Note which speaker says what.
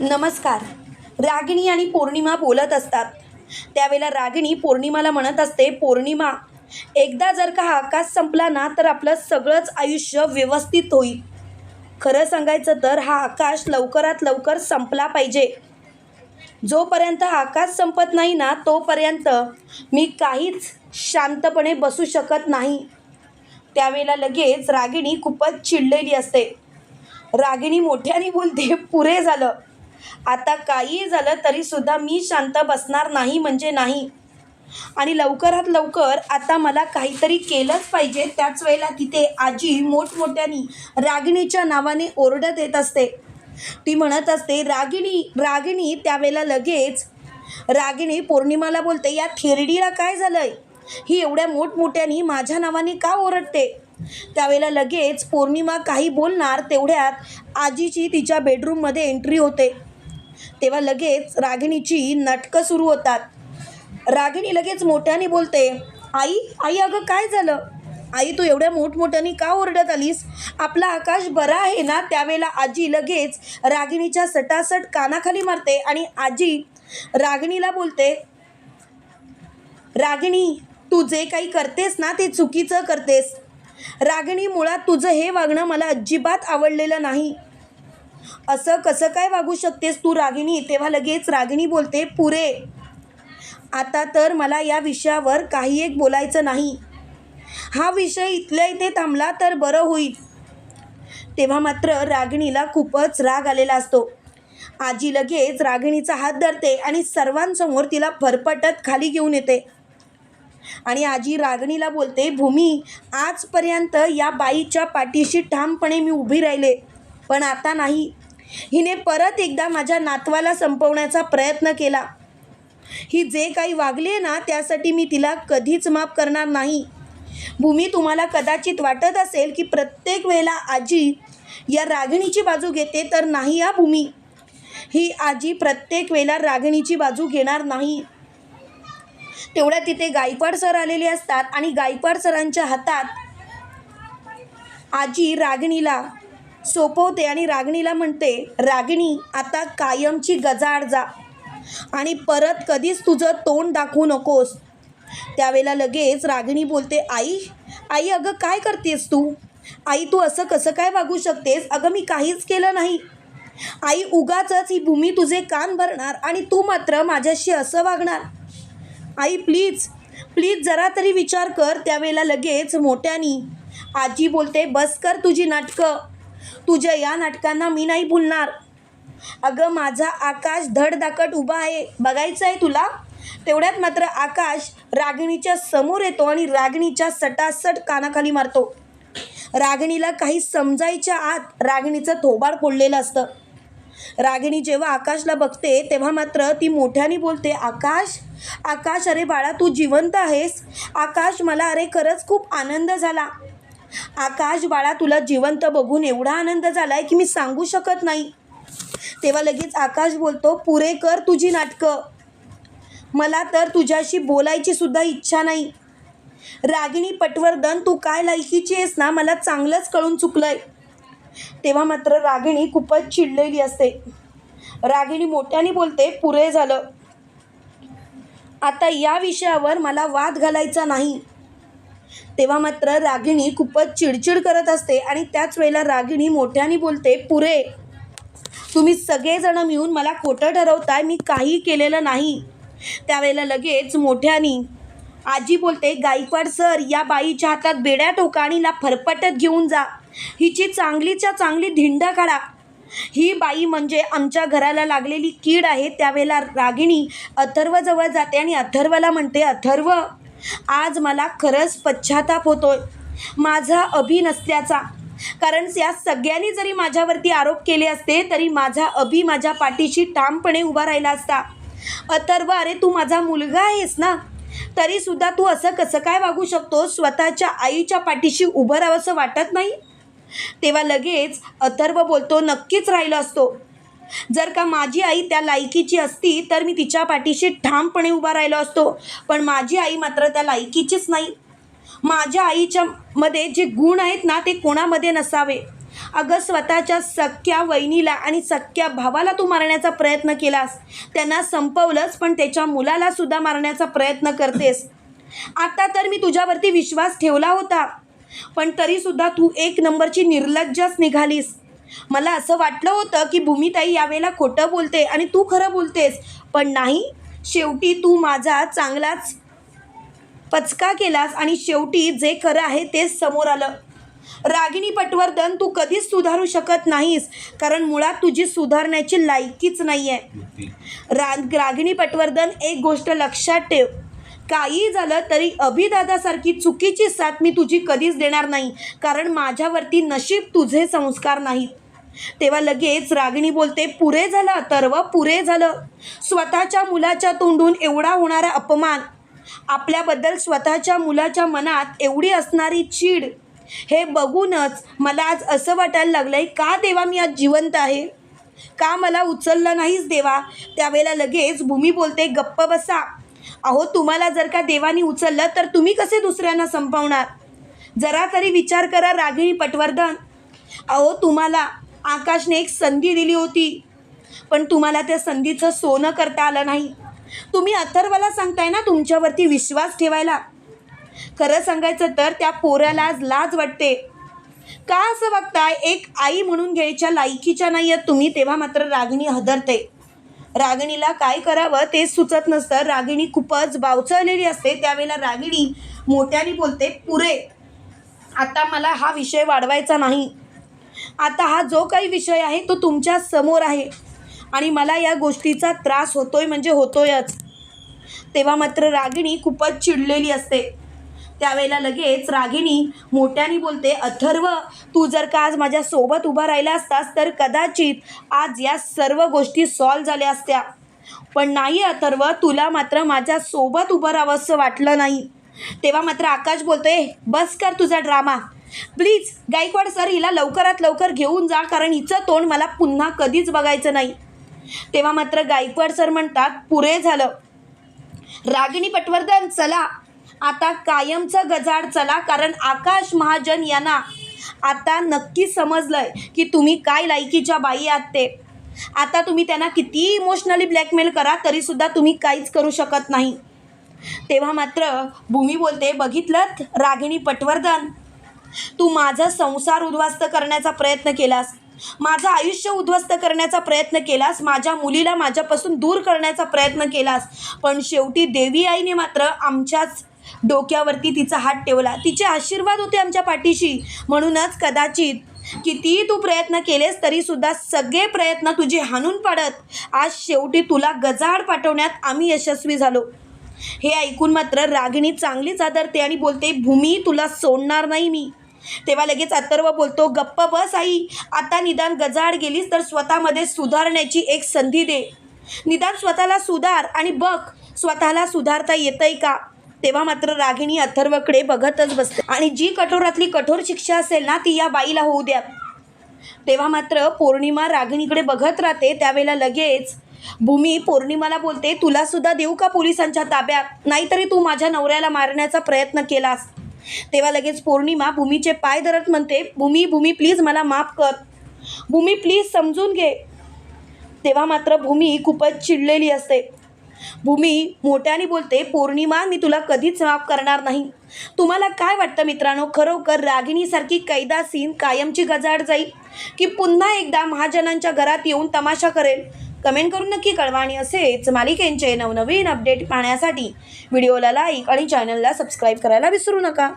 Speaker 1: नमस्कार. रागिणी आणि पौर्णिमा बोलत असतात. त्यावेळेला रागिणी पौर्णिमाला म्हणत असते पौर्णिमा एकदा जर का हा आकाश संपला ना तर आपलं सगळंच आयुष्य व्यवस्थित होईल. खरं सांगायचं तर हा आकाश लवकरात लवकर संपला पाहिजे. जोपर्यंत हा आकाश संपत नाही ना तोपर्यंत मी काहीच शांतपणे बसू शकत नाही. त्यावेळेला लगेच रागिणी खूपच चिडलेली असते. रागिणी मोठ्याने बोलते पुरे झालं. आता काही झालं तरीसुद्धा मी शांत बसणार नाही म्हणजे नाही. आणि लवकरात लवकर आता मला काहीतरी केलंच पाहिजे. त्याच वेळेला तिथे आजी मोठमोठ्यानी रागिणीच्या नावाने ओरडत येत असते. ती म्हणत असते रागिणी रागिणी. त्यावेळेला लगेच रागिणी पौर्णिमाला बोलते या थेरडीला काय झालंय? ही एवढ्या मोठमोठ्यानी माझ्या नावाने का ओरडते? त्यावेळेला लगेच पौर्णिमा काही बोलणार तेवढ्यात आजीची तिच्या बेडरूममध्ये एंट्री होते. तेव्हा लगेच रागिणीची नाटकं सुरू होतात. रागिणी लगेच मोठ्याने बोलते आई आई अगं काय झालं? आई तू एवढ्या मोठमोठ्याने का ओरडत आलीस? आपला आकाश बरा आहे ना? त्यावेळेला आजी लगेच रागिणीच्या सटासट कानाखाली मारते आणि आजी रागिणीला बोलते रागिणी तू जे काही करतेस ना ते चुकीचं करतेस. रागिणी मुळात तुझं हे वागणं मला अजिबात आवडलेलं नाही. असं कसं काय वागू शकतेस तू रागिणी? तेव्हा लगेच रागिणी बोलते पुरे आता तर मला या विषयावर काही एक बोलायचं नाही. हा विषय इथल्या इथे थांबला तर बरं होईल. तेव्हा मात्र रागिणीला खूपच राग आलेला असतो. आजी लगेच रागिणीचा हात धरते आणि सर्वांसमोर तिला फरफटत खाली घेऊन येते. आणि आजी रागिणीला बोलते भूमी आजपर्यंत या बाईच्या पाठीशी ठामपणे मी उभी राहिले. पण आता नाही. हिने परत एकदा माझ्या नातवाला संपवण्याचा प्रयत्न केला. ही जे काही वागली आहे ना त्यासाठी मी तिला कधीच माफ करणार नाही. भूमी तुम्हाला कदाचित वाटत असेल की प्रत्येक वेळेला आजी या रागिणीची बाजू घेते तर नाही या भूमी. ही आजी प्रत्येक वेळेला रागिणीची बाजू घेणार नाही. तेवढ्या तिथे गायकवाड सर आलेले असतात आणि गायकवाड सरांच्या हातात आजी रागिणीला सोपवते आणि रागिणीला म्हणते रागिणी आता कायमची गजाड जा आणि परत कधीच तुझं तोंड दाखवू नकोस. त्यावेळेला लगेच रागिणी बोलते आई आई अगं काय करतेस तू? आई तू असं कसं काय वागू शकतेस? अगं मी काहीच केलं नाही. आई उगाचच ही भूमी तुझे कान भरणार आणि तू मात्र माझ्याशी असं वागणार. आई प्लीज प्लीज जरा तरी विचार कर. त्यावेळेला लगेच मोठ्यानी आजी बोलते बस कर तुझी नाटकं. तुझ्या या नाटकांना मी नाही भुलणार. अगं माझा आकाश धडधाकट उभा आहे. बघायचं आहे तुला? तेवढ्यात मात्र आकाश रागिणीच्या समोर येतो आणि रागिणीच्या सटासट कानाखाली मारतो. रागिणीला काही समजायच्या आत रागिणीचं थोबाड फोडलेलं असतं. रागिणी जेव्हा आकाशला बघते तेव्हा मात्र ती मोठ्याने बोलते आकाश आकाश अरे बाळा तू जिवंत आहेस. आकाश मला अरे खरंच खूप आनंद झाला. आकाश बाळा तुला जिवंत बघून एवढा आनंद झाला आहे की मी सांगू शकत नाही. तेव्हा लगेच आकाश बोलतो पुरे कर तुझी नाटकं. मला तर तुझ्याशी बोलायची सुद्धा इच्छा नाही. रागिणी पटवर्धन तू काय लायकीची आहेस ना? मला चांगलंच कळून चुकलंय. तेव्हा मात्र रागिणी खूपच चिडलेली असते. रागिणी मोठ्याने बोलते पुरे झालं. आता या विषयावर मला वाद घालायचा नाही. तेव्हा मात्र रागिणी खूपच चिडचिड करत असते आणि त्याच वेळेला रागिणी मोठ्याने बोलते पुरे तुम्ही सगळेजणं मिळून मला खोटं ठरवताय मी काही केलेलं नाही. त्यावेळेला लगेच मोठ्यानी आजी बोलते गायकवाड सर या बाईच्या हातात बेड्या टोका आणि फरफटत घेऊन जा. हिची चांगलीच्या चांगली धिंड काढा. ही बाई म्हणजे आमच्या घराला लागलेली कीड आहे. त्यावेळेला रागिणी अथर्वजवळ जाते आणि अथर्वला म्हणते अथर्व आज मला खरंच पश्चाताप होतोय. माझा अभि नसल्याचा. कारण या सगळ्यांनी जरी माझ्यावरती आरोप केले असते तरी माझा अभि माझ्या पाठीशी ठामपणे उभा राहिला असता. अथर्व अरे तू माझा मुलगा आहेस ना? तरीसुद्धा तू असं कसं काय वागू शकतो स्वतःच्या आईच्या पाठीशी उभं राहावंसं वाटत नाही? तेव्हा लगेच अथर्व बोलतो नक्कीच राहिलो असतो. जर का माझी आई त्या लायकीची असती तर मी तिच्या पाठीशी ठामपणे उभा राहिलो असतो. पण माझी आई मात्र त्या लायकीचीच नाही. माझ्या आईच्या मध्ये जे गुण आहेत ना ते कोणामध्ये नसावे? अगं स्वतःच्या सख्या वहिनीला आणि सख्या भावाला तू मारण्याचा प्रयत्न केलास. त्यांना संपवलंस पण त्याच्या मुलाला सुद्धा मारण्याचा प्रयत्न करतेस. आता तर मी तुझ्यावरती विश्वास ठेवला होता. पण तरीसुद्धा तू एक नंबरची निर्लज्जच निघालीस. मला असं वाटलं होतं की भूमिताई यावेळेला खोटं बोलते आणि तू खरं बोलतेस. पण नाही. शेवटी तू माझा चांगलाच पचका केलास आणि शेवटी जे खरं आहे तेच समोर आलं. रागिणी पटवर्धन तू कधीच सुधारू शकत नाहीस कारण मुळात तुझी सुधारण्याची लायकीच नाही आहे रा रागिणी पटवर्धन एक गोष्ट लक्षात ठेव. काही झालं तरी अभिदादासारखी चुकीची साथ मी तुझी कधीच देणार नाही. कारण माझ्यावरती नशीब तुझे संस्कार नाहीत तेव्हा लगेच रागिणी बोलते पुरे झालं अथर्व पुरे झालं. स्वतःच्या मुलाच्या तोंडून एवढा होणारा अपमान. आपल्याबद्दल स्वतःच्या मुलाच्या मनात एवढी असणारी चीड. हे बघूनच मला आज असं वाटायला लागलंय का देवा मी आज जिवंत आहे? का मला उचललं नाहीच देवा? त्यावेळेला लगेच भूमी बोलते गप्प बसा. अहो तुम्हाला जर का देवानी उचललं तर तुम्ही कसे दुसऱ्यांना संपवणार? जरा तरी विचार करा रागिणी पटवर्धन. अहो तुम्हाला आकाशने एक संधी दिली होती पण तुम्हाला त्या संधीचं सोनं करता आलं नाही. तुम्ही अथर्वाला सांगताय ना तुमच्यावरती विश्वास ठेवायला? खरं सांगायचं तर त्या पोऱ्याला आज लाज वाटते. का असं बघताय? एक आई म्हणून घ्यायच्या लायकीच्या नाही आहेत तुम्ही तेव्हा मात्र रागिणी हदरते. रागिणीला काय करावं तेच सुचत नसतं. रागिणी खूपच बावचळलेली असते. त्यावेळेला रागिणी मोठ्याने बोलते पुरे आता मला हा विषय वाढवायचा नाही. आता हा जो काही विषय आहे तो तुमच्यासमोर आहे आणि मला या गोष्टीचा त्रास होतोय म्हणजे होतोयच. तेव्हा मात्र रागिणी खूपच चिडलेली असते. त्यावेळेला लगेच रागिणी मोठ्याने बोलते अथर्व तू जर का आज माझ्यासोबत उभा राहिला असतास तर कदाचित आज या सर्व गोष्टी सॉल्व झाल्या असत्या. पण नाही अथर्व तुला मात्र माझ्यासोबत उभं राहावंसं वाटलं नाही. तेव्हा मात्र आकाश बोलतोय बस कर तुझा ड्रामा प्लीज गायकवाड सर हिला लवकरात लवकर घेऊन जा कारण हिचं तोंड मला पुन्हा कधीच बघायचं नाही. तेव्हा मात्र गायकवाड सर म्हणतात पुरे झालं. रागिणी पटवर्धन चला आता कायमचा गजाड चला कारण आकाश महाजन यांना आता नक्की समजलंय की तुम्ही काय लायकीच्या बाई आहात ते. आता तुम्ही त्यांना किती इमोशनली ब्लॅकमेल करा तरीसुद्धा तुम्ही काहीच करू शकत नाही. तेव्हा मात्र भूमी बोलते बघितलं रागिणी पटवर्धन? तू माझा संसार उद्ध्वस्त करण्याचा प्रयत्न केलास. माझं आयुष्य उद्ध्वस्त करण्याचा प्रयत्न केलास. माझ्या मुलीला माझ्यापासून दूर करण्याचा प्रयत्न केलास. पण शेवटी देवी आईने मात्र आमच्याच डोक्यावरती तिचा हात ठेवला. तिचे आशीर्वाद होते आमच्या पाठीशी. म्हणूनच कदाचित कितीही तू प्रयत्न केलेस तरीसुद्धा सगळे प्रयत्न तुझे हाणून पाडत. आज शेवटी तुला गजाड पाठवण्यात आम्ही यशस्वी झालो. हे ऐकून मात्र रागिणी चांगलीच आदरते आणि बोलते भूमी तुला सोडणार नाही मी. तेव्हा लगेच अथर्व बोलतो गप्प बस आई आता निदान गजाड गेलीस तर स्वतःमध्ये सुधारण्याची एक संधी दे. निदान स्वतःला सुधार आणि बघ स्वतःला सुधारता येतंय का? तेव्हा मात्र रागिणी अथर्वकडे बघतच बसते. आणि जी कठोरातली कठोर शिक्षा असेल ना ती या बाईला होऊ द्या. तेव्हा मात्र पौर्णिमा रागिणीकडे बघत राहते. त्यावेळेला लगेच भूमी पौर्णिमाला बोलते तुला सुद्धा देऊ का पोलिसांच्या ताब्यात नाहीतरी तू माझ्या नवऱ्याला मारण्याचा प्रयत्न केलास. तेव्हा लगेच पौर्णिमा भूमीचे पाय धरत म्हणते भूमी भूमी प्लीज मला माफ कर. भूमी प्लीज समजून घे. तेव्हा मात्र भूमी खूपच चिडलेली असते. भूमी मोठ्याने बोलते पौर्णिमा मी तुला कधीच माफ करणार नाही. तुम्हाला काय वाटतं मित्रांनो? खरोखर रागिणीसारखी कैदासीन कायमची गजाड जाईल की पुन्हा एकदा महाजनांच्या घरात येऊन तमाशा करेल? कमेंट करून नक्की कळवा आणि असेच मालिकेंचे नवनवीन अपडेट पाहण्यासाठी व्हिडिओला लाईक आणि चॅनलला सबस्क्राईब करायला विसरू नका.